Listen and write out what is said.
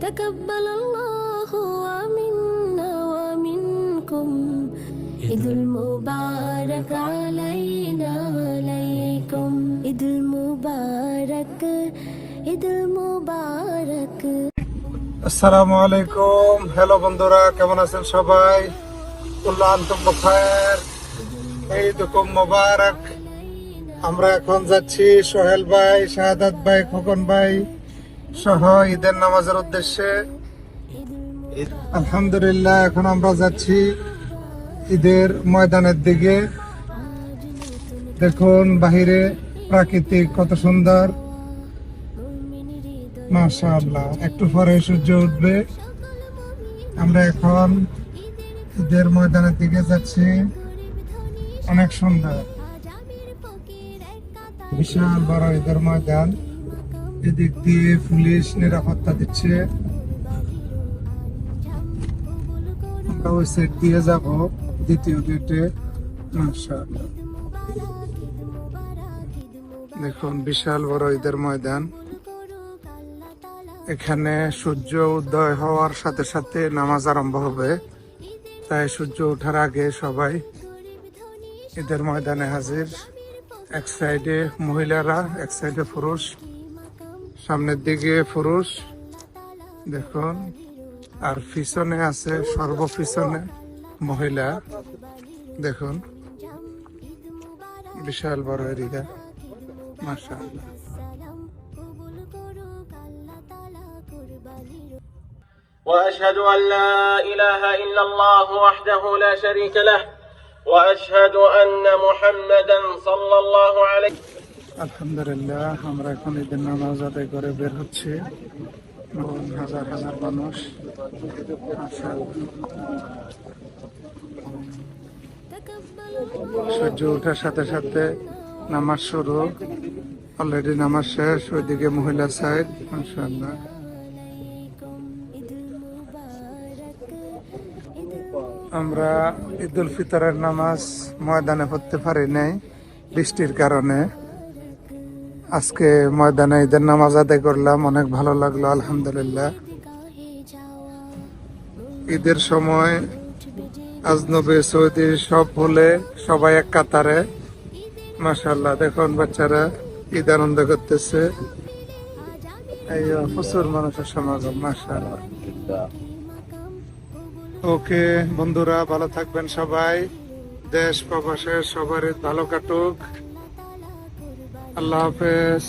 تقبل الله منا ومنكم عيد المبارك علينا عليكم عيد المبارك عيد المبارك আসসালামু আলাইকুম হ্যালো বন্ধুরা কেমন আছেন সবাই কুল্লা আনতুম বখায়ের এই দুকুম মোবারক আমরা এখন যাচ্ছি সোহেল ভাই শাহাদাত ভাই খোকন ভাই সহ ঈদের নামাজের উদ্দেশ্যে আলহামদুলিল্লাহ, এখন আমরা যাচ্ছি ঈদের ময়দানের দিকে। দেখুন বাহিরে প্রাকৃতিক কত সুন্দর। মাশাআল্লাহ, একটু পরে সূর্য উঠবে। আমরা এখন ঈদের ময়দানের দিকে যাচ্ছি। অনেক সুন্দর, বিশাল বড় ঈদের ময়দান। এদিক দিয়ে পুলিশ নিরাপত্তা দিচ্ছে। আমরা ওই সাইড দিয়ে যাব, দ্বিতীয় গেটে দেখুন, বিশাল বড় ঈদের ময়দান। এখানে সূর্য উদয় হওয়ার সাথে সাথে নামাজ আরম্ভ হবে। তাই সূর্য ওঠার আগে সবাই ঈদের ময়দানে হাজির। এক সাইডে মহিলারা, এক সাইডে পুরুষ। সামনের দিকে পুরুষ দেখুন আর পিছনে আছে সর্বপিছনে মহিলা দেখুন বিশাল বড় এরিয়া মাশাআল্লাহ واشهد ان لا اله الا الله وحده لا شريك له واشهد ان محمدا صلى الله عليه আলহামদুলিল্লাহ, আমরা এখন ঈদের নামাজ আদায় করে বের হচ্ছি। হাজার হাজার মানুষ। সূর্য ওঠার সাথে সাথে নামাজ শুরু। অলরেডি নামাজ শেষ, ওইদিকে মহিলা সাইড, মাশাআল্লাহ। আমরা ঈদুল ফিতরের নামাজ ময়দানে পড়তে পারি নাই, বৃষ্টির কারণে। আজকে ময়দানে ঈদের নামাজ আদায় করলাম, অনেক ভালো লাগল, আলহামদুলিল্লাহ। ঈদের সময় আজনবী সৌদি সব ভুলে সবাই এক কাতারে। মাশাল্লাহ দেখুন বাচ্চারা, ঈদ আনন্দ করতেছে। এই প্রচুর মানুষের সমাগম মাশাল্লাহ ওকে, বন্ধুরা, ভালো থাকবেন সবাই। দেশ প্রবাসের সবার ভালো কাটুক। আল্লাহ হাফেজ